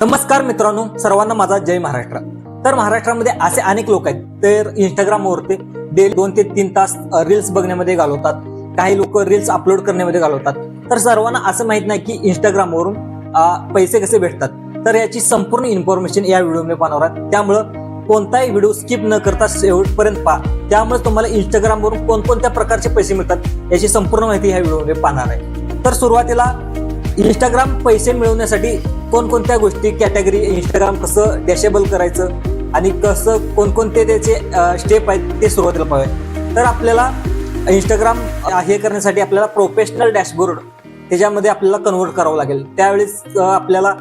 नमस्कार मित्रांनो सर्वांना माझा जय महाराष्ट्र. तर महाराष्ट्रामध्ये असे अनेक लोक आहेत तर इंस्टाग्रामवरती डेली दोन ते तीन तास रील्स बघण्यामध्ये घालवतात. काही लोक रील्स अपलोड करण्यामध्ये घालवतात. तर सर्वांना असं माहीत नाही की इंस्टाग्रामवरून पैसे कसे भेटतात. तर याची संपूर्ण इन्फॉर्मेशन या व्हिडिओमध्ये पाहणार आहात. त्यामुळं कोणताही व्हिडिओ स्किप न करता शेवटपर्यंत पहा. त्यामुळे तुम्हाला इंस्टाग्रामवरून कोणकोणत्या प्रकारचे पैसे मिळतात याची संपूर्ण माहिती ह्या व्हिडिओमध्ये पाहणार आहे. तर सुरुवातीला इंस्टाग्राम पैसे मिळवण्यासाठी कोणकोणत्या गोष्टी कॅटेगरी इंस्टाग्राम कसं डॅशेबल करायचं आणि कसं कोणकोणते त्याचे स्टेप आहेत ते सुरुवातीला पाहिजे तर आपल्याला इंस्टाग्राम हे करण्यासाठी आपल्याला प्रोफेशनल डॅशबोर्ड त्याच्यामध्ये आपल्याला कन्वर्ट करावं लागेल. त्यावेळेस आपल्याला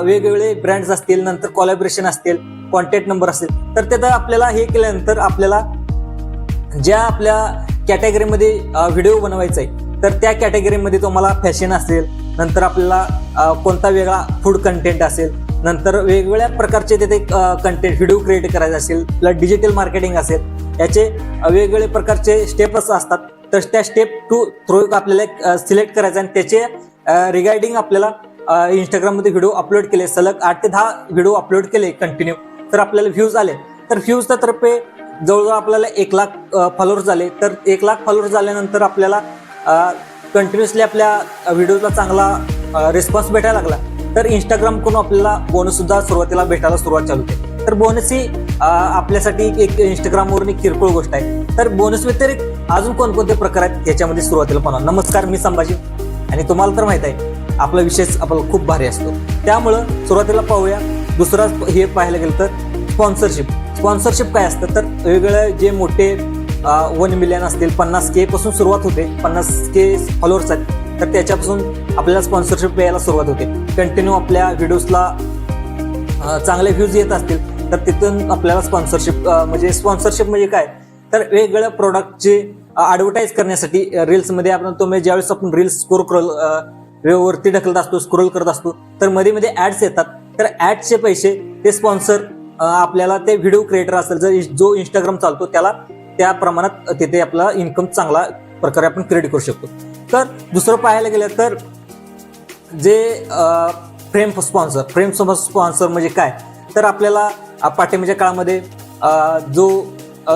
वेगवेगळे ब्रँड्स असतील नंतर कॉलॅबरेशन असतील कॉन्टॅक्ट नंबर असतील. तर त्याचं आपल्याला हे केल्यानंतर आपल्याला ज्या आपल्या कॅटेगरीमध्ये व्हिडिओ बनवायचा आहे तर त्या कॅटेगरीमध्ये तुम्हाला फॅशन असेल नंतर आपल्याला कोणता वेगळा फूड कंटेंट असेल नंतर वेगवेगळ्या प्रकारचे तिथे कंटेंट व्हिडिओ क्रिएट करायचे असेल प्लस डिजिटल मार्केटिंग असेल याचे वेगवेगळे प्रकारचे स्टेपच असतात. तर त्या स्टेप टू थ्रू आपल्याला सिलेक्ट करायचं आणि त्याचे रिगार्डिंग आपल्याला इंस्टाग्राममध्ये व्हिडिओ अपलोड केले सलग आठ ते दहा व्हिडिओ अपलोड केले कंटिन्यू तर आपल्याला व्ह्यूज आले. तर व्ह्यूजच्या तर्फे जवळजवळ आपल्याला एक लाख फॉलोअर्स झाले तर एक लाख फॉलोअर्स झाल्यानंतर आपल्याला कंटिन्युअसली आपल्या व्हिडिओला चांगला रिस्पॉन्स भेटायला लागला तर इंस्टाग्रामकडून आपल्याला बोनससुद्धा सुरुवातीला भेटायला सुरुवात चालू होते तर बोनस ही आपल्यासाठी एक इंस्टाग्रामवरून एक किरकोळ गोष्ट आहे. तर बोनस व्यतिरिक्त अजून कोणकोणते प्रकार आहेत याच्यामध्ये सुरुवातीला पण नमस्कार मी संभाजी. आणि तुम्हाला तर माहीत आहे आपला विशेष आपला खूप भारी असतो. त्यामुळं सुरुवातीला पाहूया. दुसरा हे पाहायला गेलं तर स्पॉन्सरशिप स्पॉन्सरशिप काय असतं? तर वेगवेगळे जे मोठे वन मिलियन असतील पन्नास के पासून सुरुवात होते. पन्नास के फॉलोअर्स आहेत. तर त्याच्यापासून आपल्याला स्पॉन्सरशिप यायला सुरुवात होते. कंटिन्यू आपल्या व्हिडिओजला चांगले व्ह्यूज येत असतील तर तिथून आपल्याला स्पॉन्सरशिप म्हणजे स्पॉन्सरशिप म्हणजे काय? तर वेगवेगळ्या प्रोडक्टचे ॲडव्हर्टाईज करण्यासाठी रील्समध्ये आपण तुम्ही ज्यावेळेस आपण रील्स स्कोर कर वरती ढकलत असतो स्क्रोल करत असतो तर मध्ये मध्ये ऍड्स येतात. तर ऍड्सचे पैसे ते स्पॉन्सर आपल्याला ते व्हिडिओ क्रिएटर असेल जर जो इंस्टाग्राम चालतो त्याला त्या प्रमाणात तिथे आपला इन्कम चांगला प्रकारे आपण क्रिएट करू शकतो. तर दुसरं पाहायला गेलं तर जे फ्रेम स्पॉन्सर फ्रेम स्पॉन्सर म्हणजे काय? तर आपल्याला अ, पाठिंबाच्या काळामध्ये जो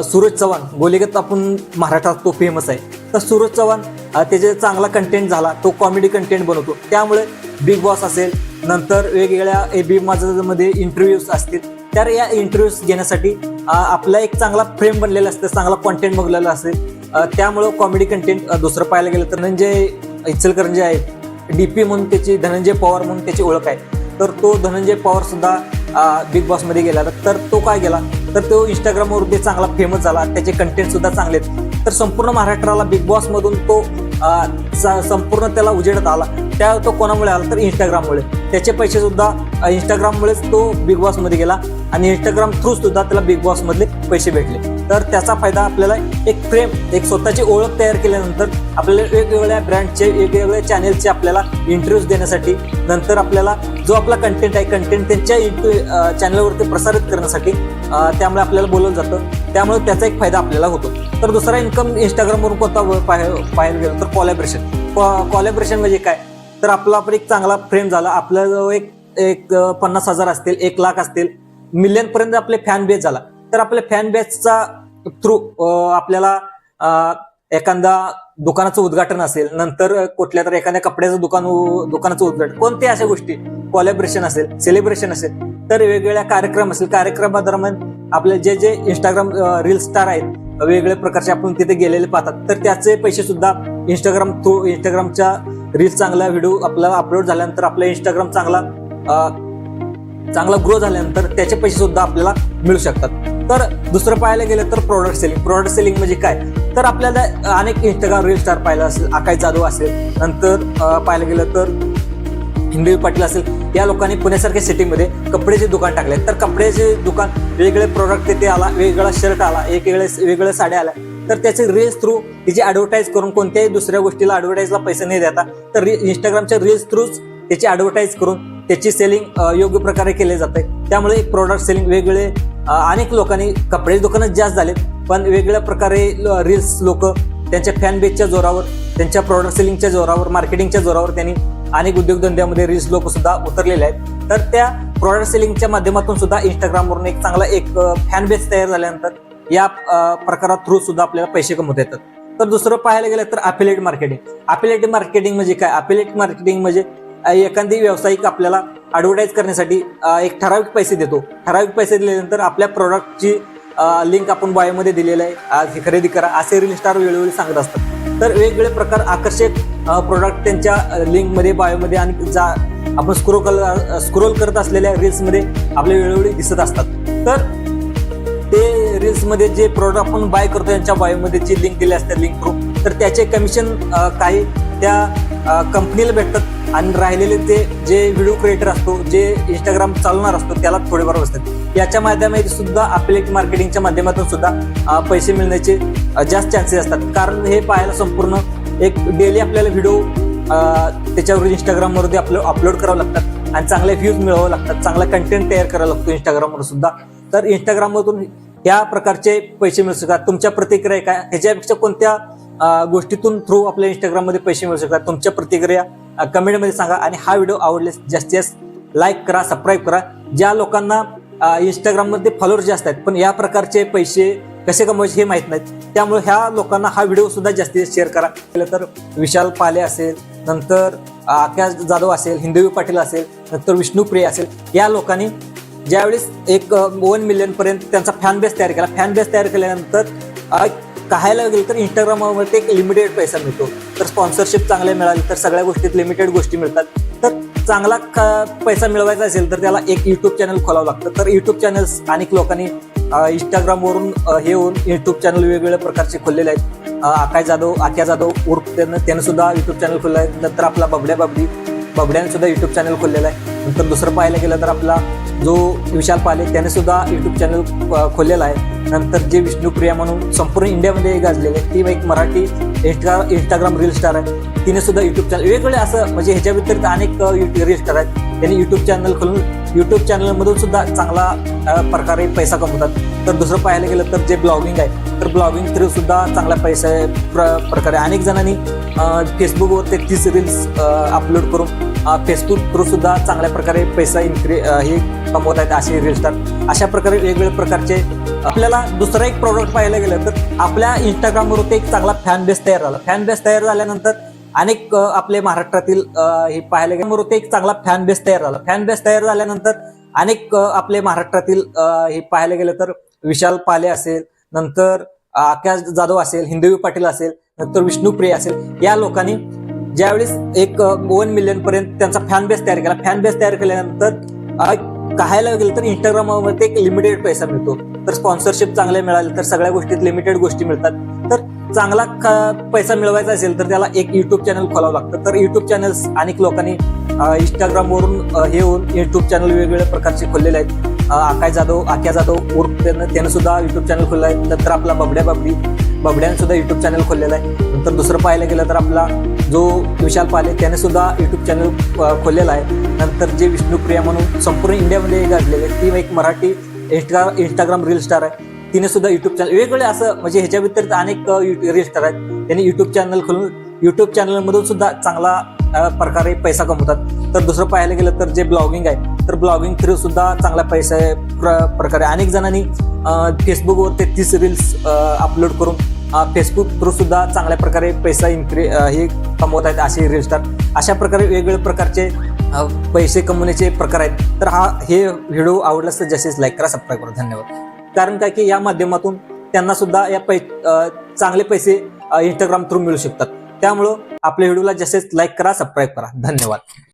सूरज चव्हाण गोलीगत आपण महाराष्ट्रात तो फेमस आहे. तर सूरज चव्हाण त्याचे चांगला कंटेंट झाला तो कॉमेडी कंटेंट बनवतो. त्यामुळे बिग बॉस असेल नंतर वेगवेगळ्या ए बी माझ्यामध्ये इंटरव्ह्यूज असतील तर या इंटरव्ह्यूज घेण्यासाठी आपला एक चांगला फ्रेम बनलेला असतं चांगला कॉन्टेंट बघलेला असेल त्यामुळं कॉमेडी कंटेंट दुसरं पाहायला गेलं तर धनंजय इचलकरंजी आहेत डीपी म्हणून त्याची धनंजय पवार म्हणून त्याची ओळख आहे. तर तो धनंजय पवार सुद्धा बिग बॉसमध्ये गेला. तर तो काय गेला तर तो इंस्टाग्रामवर ते चांगला फेमस झाला. त्याचे कंटेंट सुद्धा चांगले आहेत. तर संपूर्ण महाराष्ट्राला बिग बॉसमधून तो संपूर्ण त्याला उजेडत आला. त्या तो कोणामुळे आला? तर इंस्टाग्राममुळे त्याचे पैसे सुद्धा इंस्टाग्राममुळेच तो बिग बॉसमध्ये गेला आणि इंस्टाग्राम थ्रू सुद्धा त्याला बिग बॉसमधले पैसे भेटले. तर त्याचा फायदा आपल्याला एक फ्रेम एक स्वतःची ओळख तयार केल्यानंतर आपल्याला वेगवेगळ्या ब्रँडचे वेगवेगळ्या चॅनेलचे आपल्याला इंटरव्ह्यूज देण्यासाठी नंतर आपल्याला जो आपला कंटेंट आहे कंटेंट त्यांच्या चॅनलवरती प्रसारित करण्यासाठी त्यामुळे आपल्याला बोलवलं जातं. त्यामुळे त्याचा एक फायदा आपल्याला होतो. तर दुसरा इन्कम इंस्टाग्रामवरून कोणता पाह- पाहायला गेलं तर कॉलॅबरेशन कॉलॅबरेशन म्हणजे काय? तर आपला आपण एक चांगला फ्रेम झाला. आपल्याजवळ एक एक पन्नास हजार असतील एक लाख असतील मिलियन पर्यंत आपले फॅन बेस झाला. तर आपल्या फॅन बेसचा थ्रू आपल्याला एखादा दुकानाचं उद्घाटन असेल नंतर कुठल्या तर एखाद्या कपड्याचं दुकान उ- दुकानाचं उद्घाटन कोणत्या अशा गोष्टी कॉलॅबरेशन असेल सेलिब्रेशन असेल तर वेगवेगळ्या कार्यक्रम असेल कार्यक्रमादरम्यान आपले जे जे इंस्टाग्राम रील स्टार आहेत वेगवेगळ्या प्रकारचे आपण तिथे गेलेले पाहतात. तर त्याचे पैसे सुद्धा इंस्टाग्राम थ्रू इंस्टाग्रामच्या रील्स चांगला व्हिडिओ आपला अपलोड झाल्यानंतर आपला इंस्टाग्राम चांगला चांगला ग्रो झाल्यानंतर त्याचे पैसे सुद्धा आपल्याला मिळू शकतात. तर दुसरं पाहायला गेलं तर प्रोडक्ट सेलिंग प्रोडक्ट सेलिंग म्हणजे काय? तर आपल्याला अनेक इंस्टाग्राम रील स्टार पाहिला असेल आकाश जाधव असेल नंतर पाहायला गेलं तर हिंदवी पाटील असेल या लोकांनी पुण्यासारख्या सिटीमध्ये कपड्याचे दुकान टाकले. तर कपड्याचे दुकान वेगळे प्रोडक्ट तिथे आला वेगळा शर्ट आला एक वेगळ्या साड्या आल्या. तर त्याचे रील्स थ्रू तिची ॲडव्हर्टाईज करून कोणत्याही दुसऱ्या गोष्टीला ॲडव्हर्टाईजला पैसे नाही देता तर इंस्टाग्रामच्या रील्स थ्रूच त्याची ॲडव्हर्टाईज करून त्याची सेलिंग योग्य प्रकारे केले जाते. त्यामुळे एक प्रोडक्ट सेलिंग वेगवेगळे अनेक लोकांनी कपडे दुकानं जास्त झालेत पण वेगवेगळ्या प्रकारे रील्स लोक त्यांच्या फॅन बेसच्या जोरावर त्यांच्या प्रॉडक्ट सेलिंगच्या जोरावर मार्केटिंगच्या जोरावर त्यांनी अनेक उद्योगधंद्यामध्ये रील्स लोक सुद्धा उतरलेले आहेत. तर त्या प्रॉडक्ट सेलिंगच्या माध्यमातून सुद्धा इंस्टाग्रामवरून एक चांगला एक फॅन बेस तयार झाल्यानंतर या प्रकारा प्रकारात थ्रू सुद्धा आपल्याला पैसे कमवता येतात. तर दुसरं पाहायला गेलं तर अफिलेट मार्केटिंग अफिलेट मार्केटिंग म्हणजे काय? अफिलेट मार्केटिंग म्हणजे एखादी व्यावसायिक आपल्याला ॲडव्हर्टाईज करण्यासाठी एक ठराविक पैसे देतो. ठराविक पैसे दिल्यानंतर आपल्या प्रोडक्टची लिंक आपण बायोमध्ये दिलेलं आहे. आज खरेदी करा असे रील स्टार वेळोवेळी सांगत असतात. तर वेगवेगळे प्रकार आकर्षक प्रोडक्ट त्यांच्या लिंकमध्ये बायोमध्ये आणि जा आपण स्क्रोल स्क्रोल करत असलेल्या रील्समध्ये आपल्या वेळोवेळी दिसत असतात. तर ते रील्समध्ये जे प्रोडक्ट आपण बाय करतो यांच्या बायोमध्ये जी लिंक दिली असते लिंक थ्रू तर त्याचे कमिशन काही त्या कंपनीला भेटतात. आणि राहिलेले ते जे व्हिडिओ क्रिएटर असतो जे इंस्टाग्राम चालणार असतो त्याला थोडेफार बसतात याच्या माध्यमातून सुद्धा आपल्या मार्केटिंगच्या माध्यमातून सुद्धा पैसे मिळण्याचे जास्त चान्सेस असतात. कारण हे पाहायला संपूर्ण एक डेली आपल्याला व्हिडिओ त्याच्यावर इंस्टाग्रामवरती आपलं अपलोड करावं लागतात आणि चांगले व्ह्यूज मिळवावं लागतात. चांगला कंटेंट तयार करावा लागतो इंस्टाग्रामवर सुद्धा. तर इंस्टाग्राममधून या प्रकारचे पैसे मिळू शकतात. तुमच्या प्रतिक्रिया काय? ह्याच्यापेक्षा कोणत्या गोष्टीतून थ्रू आपल्या इंस्टाग्राममध्ये पैसे मिळू शकतात. तुमच्या प्रतिक्रिया कमेंटमध्ये सांगा आणि हा व्हिडिओ आवडल्यास जास्तीत जास्त लाईक करा सबस्क्राईब करा. ज्या लोकांना इंस्टाग्राममध्ये फॉलोअर जास्त आहेत पण या प्रकारचे पैसे कसे कमवायचे हे माहीत नाहीत. त्यामुळे ह्या लोकांना हा व्हिडिओ सुद्धा जास्तीत जास्त शेअर करा. केलं तर विशाल पाले असेल नंतर आकाश जाधव असेल हिंदवी पाटील असेल नंतर विष्णू प्रिय असेल या लोकांनी ज्यावेळेस एक वन मिलियन पर्यंत त्यांचा फॅन बेस तयार केला. फॅन बेस तयार केल्यानंतर कहायला गेलं तर इंस्टाग्रामवरती एक लिमिटेड पैसा मिळतो. तर स्पॉन्सरशिप चांगले मिळाले तर सगळ्या गोष्टीत लिमिटेड गोष्टी मिळतात. तर चांगला पैसा मिळवायचा असेल तर त्याला एक युट्यूब चॅनल खोलावं लागतं. तर युट्यूब चॅनल्स अनेक लोकांनी इंस्टाग्रामवरून हे होऊन युट्यूब चॅनल वेगवेगळ्या प्रकारचे खोललेले आहेत. आकाश जाधव आक्या जाधव उर्फ त्यानं त्यानं सुद्धा युट्यूब चॅनल खोललं आहे. नंतर आपला बबड्या बाबडी बबड्यानं सुद्धा युट्यूब चॅनल खोललेलं आहे. नंतर दुसरं पाहायला गेलं तर आपला जो विशाल पाले त्याने सुद्धा यूट्यूब चॅनल खोललेला आहे. नंतर जे विष्णुप्रिया म्हणून संपूर्ण इंडियामध्ये गाजलेले आहे ती एक Marathi Insta Instagram reel star आहे. तिने सुद्धा यूट्यूब चॅनल वेगवेगळे असं म्हणजे ह्याच्या व्यतिरिक्त अनेक रील स्टार आहेत. त्यांनी यूट्यूब चॅनल खोलून यूट्यूब चॅनलमधून सुद्धा चांगला प्रकारे पैसा कमवतात. तर दुसरं पाहायला गेलं तर जे ब्लॉगिंग आहे तर ब्लॉगिंग थ्रू सुद्धा चांगला पैसा प्र प्रकारे अनेक जणांनी फेसबुकवर ते तीस रील्स अपलोड करून फेसबुक थ्रू सुद्धा चांगल्या प्रकारे पैसा इन्क्री हे कमवत आहेत असे रील स्टार अशा प्रकारे वेगवेगळ्या प्रकारचे आपल्याला दुसरं एक प्रोडक्ट पाहायला गेलं तर आपल्या इंस्टाग्रामवरती एक चांगला फॅन बेस तयार झाला. फॅन बेस तयार झाल्यानंतर अनेक आपले महाराष्ट्रातील हे पाहायला गेल्यावर एक चांगला फॅन बेस तयार झाला. फॅन बेस तयार झाल्यानंतर अनेक आपले महाराष्ट्रातील हे पाहायला गेलं तर विशाल पाले असेल नंतर आकाश जाधव असेल हिंदवी पाटील असेल नंतर विष्णू प्रिय असेल या लोकांनी ज्यावेळेस एक वन मिलियन पर्यंत त्यांचा फॅन बेस तयार केला. फॅन बेस तयार केल्यानंतर अ, पाहायला गेलं तर इंस्टाग्रामवरती एक लिमिटेड पैसा मिळतो. तर स्पॉन्सरशिप चांगले मिळाले तर सगळ्या गोष्टीत लिमिटेड गोष्टी मिळतात. तर चांगला पैसा मिळवायचा असेल तर त्याला एक युट्यूब चॅनल खोलावं लागतं. तर युट्यूब चॅनल्स अनेक लोकांनी इंस्टाग्रामवरून हे होऊन युट्यूब चॅनल वेगवेगळ्या प्रकारचे खोललेले आहेत. आकाय आकाश जाधव आक्या जाधव उर्फ त्यानं त्यानं सुद्धा युट्यूब चॅनल खोललं आहे. नंतर आपला बबड्या बाबडी बबड्याने सुद्धा युट्यूब चॅनल खोललेलं आहे. नंतर दुसरं पाहायला गेलं तर आपला जो विशाल पाले त्याने सुद्धा युट्यूब चॅनल खोललेला आहे. नंतर जे विष्णुप्रिया म्हणून संपूर्ण इंडियामध्ये गाजलेले आहे ती एक Marathi Insta Instagram reel star आहे. तिने सुद्धा युट्यूब चॅनल वेगवेगळे असं म्हणजे ह्याच्या व्यतिरिक्त अनेक रील स्टार आहेत. त्यांनी युट्यूब चॅनल खोलून युट्यूब चॅनलमधून सुद्धा चांगला प्रकारे पैसा कमवतात. तर दुसरं पाहायला गेलं तर जे ब्लॉगिंग आहे तर ब्लॉगिंग थ्रू सुद्धा चांगला पैसा आहे प्र प्रकारे अनेक जणांनी फेसबुकवर ते तीस रील्स अपलोड करून फेसबुक थ्रू सुद्धा चांगल्या प्रकारे पैसा इन्क्री हे कमवत आहेत असे रील स्टार अशा प्रकारे वेगवेगळ्या प्रकारचे पैसे कमवण्याचे प्रकार आहेत. तर हा हे व्हिडिओ आवडलास तर जसेच लाईक करा सबस्क्राईब करा. धन्यवाद. कारण काय की या माध्यमातून त्यांना सुद्धा या पै चांगले पैसे इंस्टाग्राम थ्रू मिळू शकतात. त्यामुळं आपल्या व्हिडिओला जसेच लाईक करा सबस्क्राईब करा. धन्यवाद.